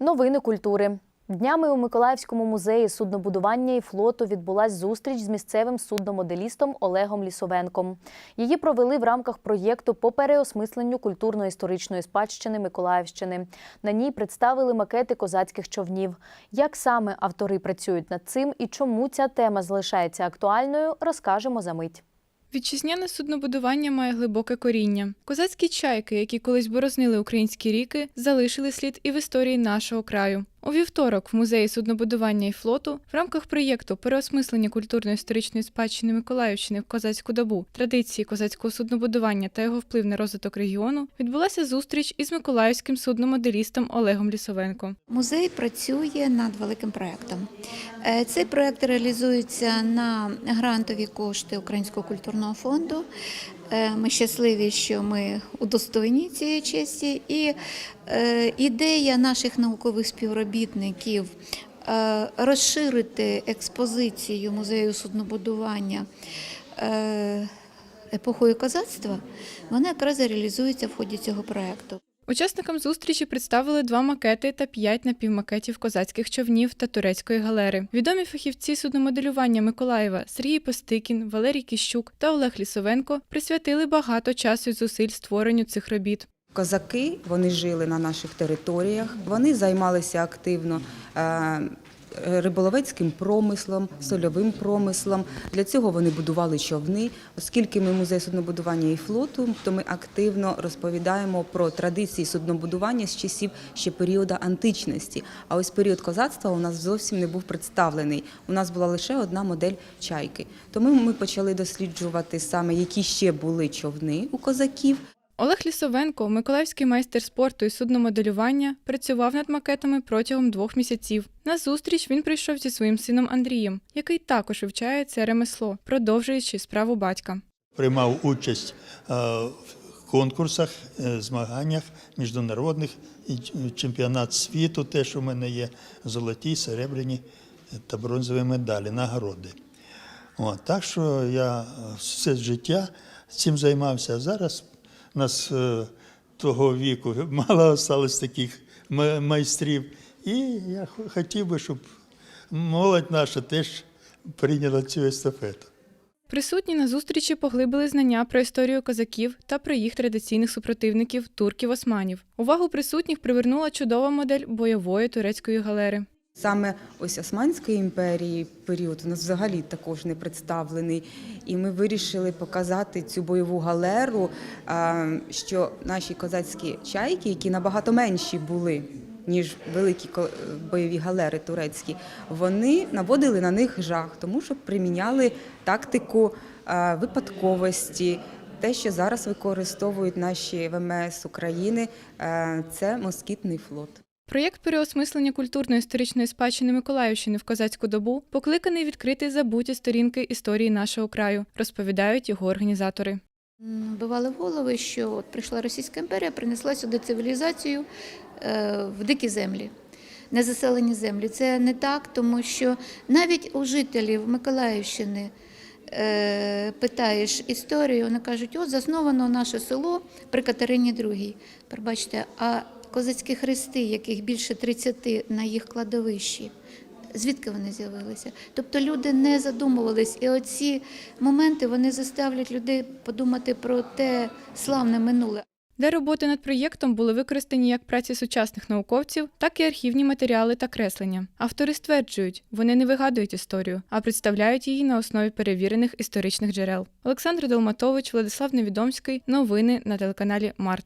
Новини культури. Днями у Миколаївському музеї суднобудування і флоту відбулась зустріч з місцевим судномоделістом Олегом Лісовенком. Її провели в рамках проєкту по переосмисленню культурно-історичної спадщини Миколаївщини. На ній представили макети козацьких човнів. Як саме автори працюють над цим і чому ця тема залишається актуальною, розкажемо за мить. Вітчизняне суднобудування має глибоке коріння. Козацькі чайки, які колись борознили українські ріки, залишили слід і в історії нашого краю. У вівторок в музеї суднобудування і флоту в рамках проєкту переосмислення культурно-історичної спадщини Миколаївщини в козацьку добу, традиції козацького суднобудування та його вплив на розвиток регіону відбулася зустріч із миколаївським судномоделістом Олегом Лісовенко. Музей працює над великим проєктом. Е, Цей проєкт реалізується на грантові кошти Українського культурного фонду. Е, Ми щасливі, що ми удостоєні цієї честі. І е, ідея наших наукових співробітників розширити експозицію музею суднобудування епохою козацтва, вона якраз реалізується в ході цього проєкту. Учасникам зустрічі представили два макети та п'ять напівмакетів козацьких човнів та турецької галери. Відомі фахівці судномоделювання Миколаєва Сергій Постикін, Валерій Кіщук та Олег Лісовенко присвятили багато часу і зусиль створенню цих робіт. Козаки вони жили на наших територіях, вони займалися активно е, риболовецьким промислом, сольовим промислом. Для цього вони будували човни. Оскільки ми музей суднобудування і флоту, то ми активно розповідаємо про традиції суднобудування з часів ще періоду античності. А ось період козацтва у нас зовсім не був представлений. У нас була лише одна модель чайки. Тому ми почали досліджувати саме, які ще були човни у козаків. Олег Лісовенко, миколаївський майстер спорту і судномоделювання, працював над макетами протягом двох місяців. На зустріч він прийшов зі своїм сином Андрієм, який також вивчає це ремесло, продовжуючи справу батька. приймав участь е, в конкурсах, е, змаганнях міжнародних і чемпіонат світу. Теж у мене є золоті, серебряні та бронзові медалі, нагороди. От, так що я е, все життя цим займався. А зараз нас е, того віку мало осталось таких майстрів. І я хотів би, щоб молодь наша теж прийняла цю естафету. Присутні на зустрічі поглибили знання про історію козаків та про їх традиційних супротивників турків-османів. Увагу присутніх привернула чудова модель бойової турецької галери. Саме ось Османської імперії період у нас взагалі також не представлений. І ми вирішили показати цю бойову галеру, що наші козацькі чайки, які набагато менші були, ніж великі бойові галери турецькі, вони наводили на них жах, тому що приміняли тактику випадковості. Те, що зараз використовують наші ВМС України, е, це москітний флот. Проєкт переосмислення культурно-історичної спадщини Миколаївщини в козацьку добу покликаний відкрити забуті сторінки історії нашого краю, розповідають його організатори. Бивали в голови, що от прийшла Російська імперія, принесла сюди цивілізацію е, в дикі землі, незаселені землі. Це не так, тому що навіть у жителів Миколаївщини е, питаєш історію, вони кажуть, от засновано наше село при Катерині II. Пробачте, а козацькі хрести, яких більше 30 на їх кладовищі, Звідки вони з'явилися? Тобто люди не задумувались, і оці моменти вони заставлять людей подумати про те славне минуле. Для роботи над проєктом були використані як праці сучасних науковців, так і архівні матеріали та креслення. Автори стверджують, вони не вигадують історію, а представляють її на основі перевірених історичних джерел. Олександр Долматович, Владислав Невідомський. Новини на телеканалі Март.